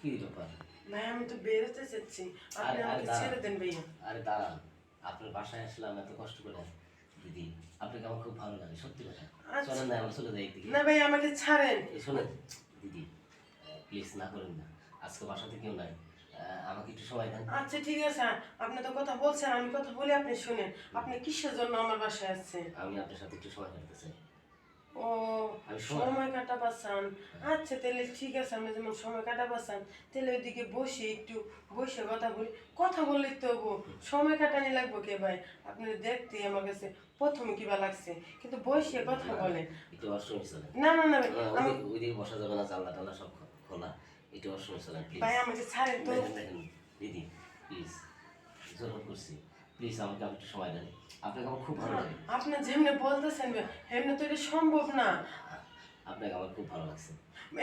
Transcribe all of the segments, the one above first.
কি ব্যাপার ভাই আমি তো বেরোতে চাচ্ছি। আপনি আরে, আরে, আমাকে ছেড়ে দেন ভাইয়া। আরে দাঁড়ান। আপনার বাসায় আসলাম এত কষ্ট করে। দিদি আপনাকে আমার খুব ভালো লাগে সত্যি কথা। আচ্ছা। চলেন না আমরা চলে যাই একদিকে। না ভাই আমাকে ছাড়েন। শোনেন দিদি প্লিজ না করেন না। আজকে বাসাতে কেউ নাই। আমাকে একটু সময় দেন। আচ্ছা ঠিক আছে। আপনি তো কথা বলছেন আমি কথা বলি আপনি শুনেন। আপনি কিসের জন্য আমার বাসায় আসছেন? আমি আপনার সাথে একটু সময় কাটাতে চাই। ও সময়- সময় কাটা পাচ্ছেন আচ্ছা তাহলে ঠিক আছে আপনি যেমন সময় কাটা পাচ্ছেন তাহলে ওইদিকে বসে একটু বসে কথা বলি। কথা বললে তো। সময় কাটানি লাগবো কে ভাই? আপনি দেখতে আমার কাছে প্রথমে কিবা লাগছে। কিন্তু বসে কথা বলেন একটু অসময় চলেন। না না না আমি ওইদিকে- বসা যাবে না জানলা টাল্লা সব খোলা। একটু অসময় চলেন ভাই আমাকে ছাড়েন তো। দিদি প্লিজ জোর করছি। প্লিজ আমাকে একটু সময় দেন। আপনাকে আমার খুব ভালো লাগে। আপনি যেমনি বলতেছেন এমনি তো এটা সম্ভব না। আপনাকে আমার খুব ভালো লাগছে।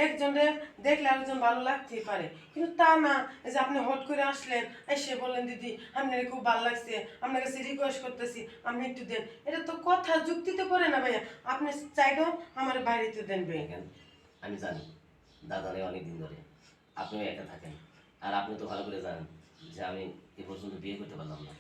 একজনের দেখলে আরেকজন ভালো লাগতেই পারে। কিন্তু তা না যে আপনি হট করে আসলেন এসে বললেন দিদি আপনার খুব ভালো লাগছে আপনার কাছে রিকোয়েস্ট করতেছি আপনি একটু দেন। এটা তো কথা যুক্তিতে করে না ভাইয়া। আপনি চাইলেও আমার বাড়িতে দেন ভাই দেখেন আমি জানি দাদা অনেক দিন ধরে। আপনিও একা থাকেন আর আপনি তো ভালো করে জানেন। যে আমি এ পর্যন্ত বিয়ে করতে পারলাম না।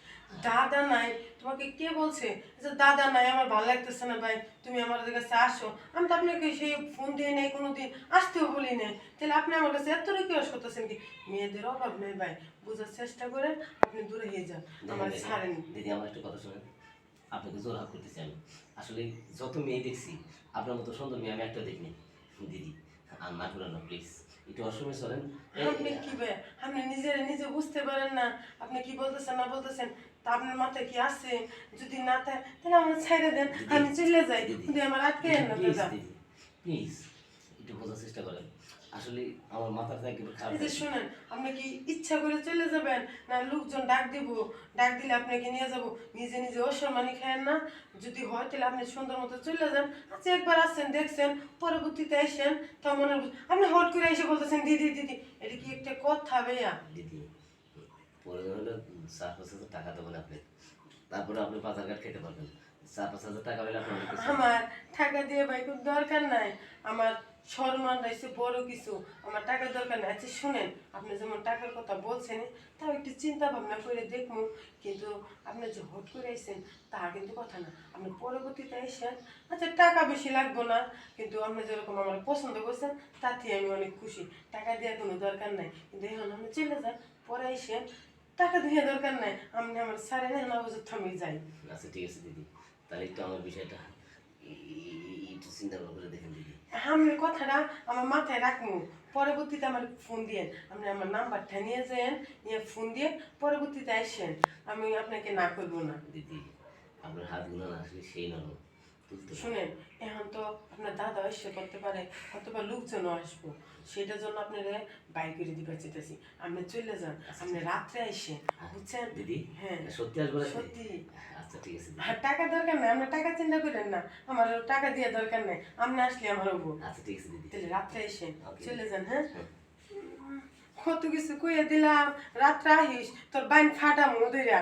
দাদা নাই তোমাকে কে বলছে যে দাদা নাই আমার ভালো লাগতেছে না ভাই তুমি আমার কাছে আসো। আমি তো আপনাকে সেই ফোন দিয়ে নেই কোনোদিন আসতেও বলি নাই। তাহলে আপনি আমার কাছে এত রিকোয়েস্ট করতেছেন কি? মেয়েদের অভাব নেই ভাই বোঝার চেষ্টা করে আপনি দূরে হয়ে যান আমার ছাড়েন। দিদি আমার একটা কথা শোনেন আপনাকে জোর হাত করতেছি আমি। আসলে যত মেয়ে দেখছি আপনার মতো সুন্দর মেয়ে আমি একটা দেখিনি। দিদি আর না করেন প্লিজ একটু অসময় চলেন। আপনি কি আপনি নিজের নিজে বুঝতে পারেন না। আপনি কি বলতেছেন না বলতেছেন তা আপনার মাথায় কি আছে? যদি না থাকে তাহলে আমার ছেড়ে দেন আমি চলে যাই। কিন্তু আমার আটকে না প্লিজ একটু বোঝার চেষ্টা করেন। আসলে আমার মাথাটা একেবারে খারাপ এই যে শুনেন আপনি কি ইচ্ছা করে চলে যাবেন? না লোকজন ডাক দিব। ডাক দিলে আপনাকে নিয়ে যাব। নিজে নিজে অসম্মানি খায়েন না। যদি হয় তাহলে আপনি সুন্দর মতো চলে যান। আচ্ছা একবার আসছেন দেখছেন পরবর্তীতে আসেন তা মনে আপনি হট করে এসে বলতেছেন দিদি দিদি এটা কি একটা কথা ভাইয়া? দিদি পরে হলে চার পাঁচ হাজার টাকা দেবেন আপনি। তারপরে আপনি বাজার ঘাট খেতে পারবেন। চার পাঁচ হাজার টাকা হলে আপনার আমার টাকা দিয়ে ভাই কোনো দরকার নাই। আমার সম্মান রয়েছে, বড় কিছু। আমার টাকার দরকার নেই। আচ্ছা শুনেন, আপনি যেমন টাকার কথা বলছেন, তাও একটু চিন্তা ভাবনা করে দেখব। কিন্তু আপনি যে হট করে আইসেন তা কিন্তু কথা না। আপনি পরবর্তীতে এসেন আচ্ছা টাকা বেশি লাগবো না। কিন্তু আপনি যেরকম আমার পছন্দ করছেন তাতে আমি অনেক খুশি। টাকা দেওয়ার কোনো দরকার নাই। কিন্তু এখন আপনি চলে যান, পরে এসেন টাকা দিয়ে দরকার নাই। আপনি আমার সারে নেন অবশ্য থামি যাই আচ্ছা ঠিক আছে, দিদি। তাহলে একটু আমার বিষয়টা একটু চিন্তা ভাবনা আমি কথাটা আমার মাথায় রাখব। পরবর্তীতে আমার ফোন দিয়েন। আপনি আমার নাম্বারটা নিয়ে যান নিয়ে ফোন দিয়ে পরবর্তীতে আসেন। আমি আপনাকে না করব না, দিদি। আপনার হাতগুলো না আসলে সেই নরম। শুনেন এখন তো আপনার দাদা এসে করতে পারে অথবা লোকজনও আসব। সেটার জন্য আপনারা বাই করে আপনি চলে যান আপনি রাত্রে আসেন বুঝছেন? দিদি হ্যাঁ সত্যি আসব সত্যি। আচ্ছা ঠিক আছে টাকা দরকার নাই টাকা চিন্তা করেন না আমার টাকা দিয়ে দরকার নেই আপনি আসলে আমার হব। আচ্ছা ঠিক আছে দিদি। তাহলে রাত্রে এসে চলে যান হ্যাঁ? কত কিছু কইয়া দিলাম রাত্রে আহিস তোর বাইন ফাটা মুদিরা